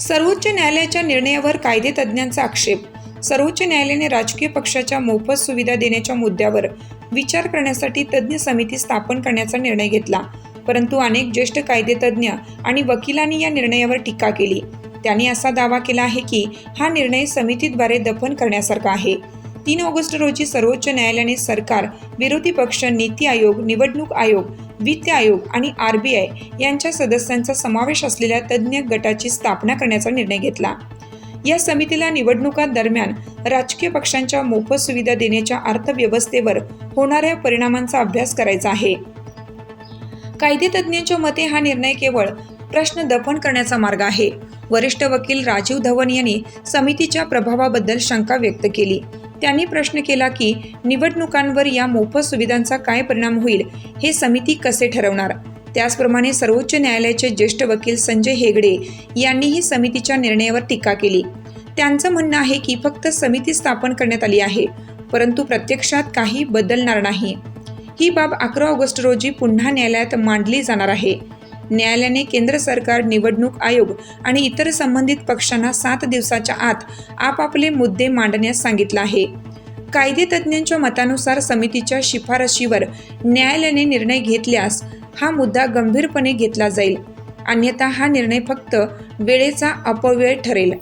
सर्वोच्च न्यायालयाच्या निर्णयावर कायदेतज्ज्ञांचा आक्षेप. सर्वोच्च न्यायालयाने राजकीय पक्षाच्या मोफत सुविधा देण्याच्या मुद्द्यावर विचार करण्यासाठी तज्ज्ञ समिती स्थापन करण्याचा निर्णय घेतला. परंतु अनेक ज्येष्ठ कायदेतज्ज्ञ आणि वकिलांनी या निर्णयावर टीका केली. त्यांनी असा दावा केला आहे की हा निर्णय समितीद्वारे दफन करण्यासारखा आहे. तीन ऑगस्ट रोजी सर्वोच्च न्यायालयाने सरकार विरोधी पक्ष नीती आयोग निवडणूक आयोग वित्त आयोग आणि आर बी आय यांच्या सदस्यांचा समावेश असलेल्या तज्ज्ञ गटाची स्थापना करण्याचा निर्णय घेतला. या समितीला निवडणुका दरम्यान राजकीय पक्षांच्या मोफत सुविधा देण्याच्या अर्थव्यवस्थेवर होणाऱ्या परिणामांचा अभ्यास करायचा आहे. कायदेतज्ञांच्या मते हा निर्णय केवळ प्रश्न दफन करण्याचा मार्ग आहे. वरिष्ठ वकील राजीव धवन यांनी समितीच्या प्रभावाबद्दल शंका व्यक्त केली. त्यांनी प्रश्न केला की निवडणुकांवर या मोफत सुविधांचा काय परिणाम होईल हे समिती कसे ठरवणार? त्याचप्रमाणे सर्वोच्च न्यायालयाचे ज्येष्ठ वकील संजय हेगडे यांनीही समितीच्या निर्णयावर टीका केली. त्यांचं म्हणणं आहे की फक्त समिती स्थापन करण्यात आली आहे परंतु प्रत्यक्षात काही बदलणार नाही. ही बाब अकरा ऑगस्ट रोजी पुन्हा न्यायालयात मांडली जाणार आहे. न्यायालयाने केंद्र सरकार निवडणूक आयोग आणि इतर संबंधित पक्षांना सात दिवसाच्या आत आपापले मुद्दे मांडण्यास सांगितलं आहे. कायदे तज्ज्ञांच्या मतानुसार समितीच्या शिफारशीवर न्यायालयाने निर्णय घेतल्यास हा मुद्दा गंभीरपणे घेतला जाईल. अन्यथा हा निर्णय फक्त वेळेचा अपव्यय ठरेल.